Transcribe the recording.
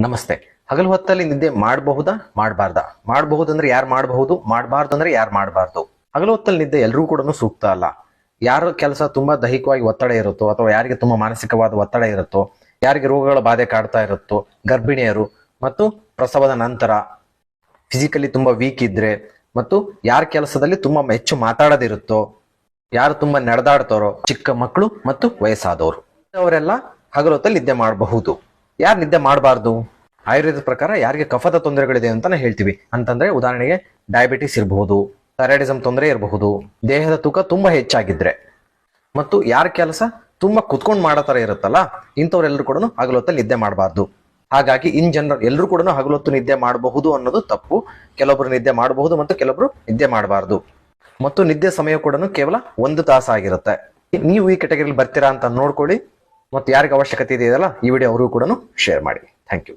ನಮಸ್ತೆ. ಹಗಲು ಹೊತ್ತಲ್ಲಿ ನಿದ್ದೆ ಮಾಡಬಹುದಾ? ಮಾಡಬಹುದು ಮಾಡಬಹುದಂದ್ರೆ ಯಾರು ಮಾಡಬಹುದು? ಮಾಡಬಾರ್ದು ಅಂದ್ರೆ ಯಾರು ಮಾಡಬಾರ್ದು? ಹಗಲು ಹೊತ್ತಲ್ಲಿ ನಿದ್ದೆ ಎಲ್ಲರೂ ಕೂಡ ಸೂಕ್ತ ಅಲ್ಲ. ಯಾರ ಕೆಲಸ ತುಂಬಾ ದೈಹಿಕವಾಗಿ ಒತ್ತಡ ಇರುತ್ತೋ, ಅಥವಾ ಯಾರಿಗೆ ತುಂಬಾ ಮಾನಸಿಕವಾದ ಒತ್ತಡ ಇರುತ್ತೋ, ಯಾರಿಗೆ ರೋಗಗಳ ಬಾಧೆ ಕಾಡ್ತಾ ಇರುತ್ತೋ, ಗರ್ಭಿಣಿಯರು, ಮತ್ತು ಪ್ರಸವದ ನಂತರ ಫಿಸಿಕಲಿ ತುಂಬಾ ವೀಕ್ ಇದ್ರೆ, ಮತ್ತು ಯಾರ ಕೆಲಸದಲ್ಲಿ ತುಂಬಾ ಹೆಚ್ಚು ಮಾತಾಡದಿರುತ್ತೋ, ಯಾರು ತುಂಬಾ ನಡೆದಾಡ್ತಾರೋ, ಚಿಕ್ಕ ಮಕ್ಕಳು ಮತ್ತು ವಯಸ್ಸಾದವರು, ಅವರೆಲ್ಲ ಹಗಲೊತ್ತಲ್ಲಿ ನಿದ್ದೆ ಮಾಡಬಹುದು. ಯಾರು ನಿದ್ದೆ ಮಾಡಬಾರ್ದು? ಆಯುರ್ವೇದ ಪ್ರಕಾರ ಯಾರಿಗೆ ಕಫದ ತೊಂದರೆಗಳಿದೆ ಅಂತಾನೆ ಹೇಳ್ತೀವಿ. ಅಂತಂದ್ರೆ ಉದಾಹರಣೆಗೆ ಡಯಾಬಿಟಿಸ್ ಇರಬಹುದು ಥೈರಾಯ್ಡಿಸಮ್ ತೊಂದರೆ ಇರಬಹುದು, ದೇಹದ ತೂಕ ತುಂಬಾ ಹೆಚ್ಚಾಗಿದ್ರೆ. ಮತ್ತು ಯಾರ ಕೆಲಸ? ತುಂಬಾ ಕುತ್ಕೊಂಡು ಮಾಡೋ ತರ ಇರುತ್ತಲ್ಲ, ಇಂಥವ್ರೆಲ್ಲರೂ ಕೂಡ ಹಗಲೊತ್ತಲ್ಲಿ ನಿದ್ದೆ ಮಾಡಬಾರ್ದು. ಹಾಗಾಗಿ ಇನ್ ಜನರಲ್ ಎಲ್ಲರೂ ಕೂಡ ಹಗಲೊತ್ತು ನಿದ್ದೆ ಮಾಡಬಹುದು ಅನ್ನೋದು ತಪ್ಪು. ಕೆಲವೊಬ್ರು ನಿದ್ದೆ ಮಾಡಬಹುದು ಮತ್ತು ಕೆಲವೊಬ್ರು ನಿದ್ದೆ ಮಾಡಬಾರ್ದು. ಮತ್ತು ನಿದ್ದೆ ಸಮಯ ಕೂಡ ಕೇವಲ ಒಂದು ತಾಸು ಆಗಿರುತ್ತೆ ನೀವು ಈ ಕೆಟಗರಿಲಿ ಬರ್ತೀರಾ ಅಂತ ನೋಡ್ಕೊಳ್ಳಿ. ಮತ್ತು ಯಾರಿಗೆ ಅವಶ್ಯಕತೆ ಇದೆಯಲ್ಲ ಈ ವಿಡಿಯೋ ಅವರು ಕೂಡ ಶೇರ್ ಮಾಡಿ. Thank you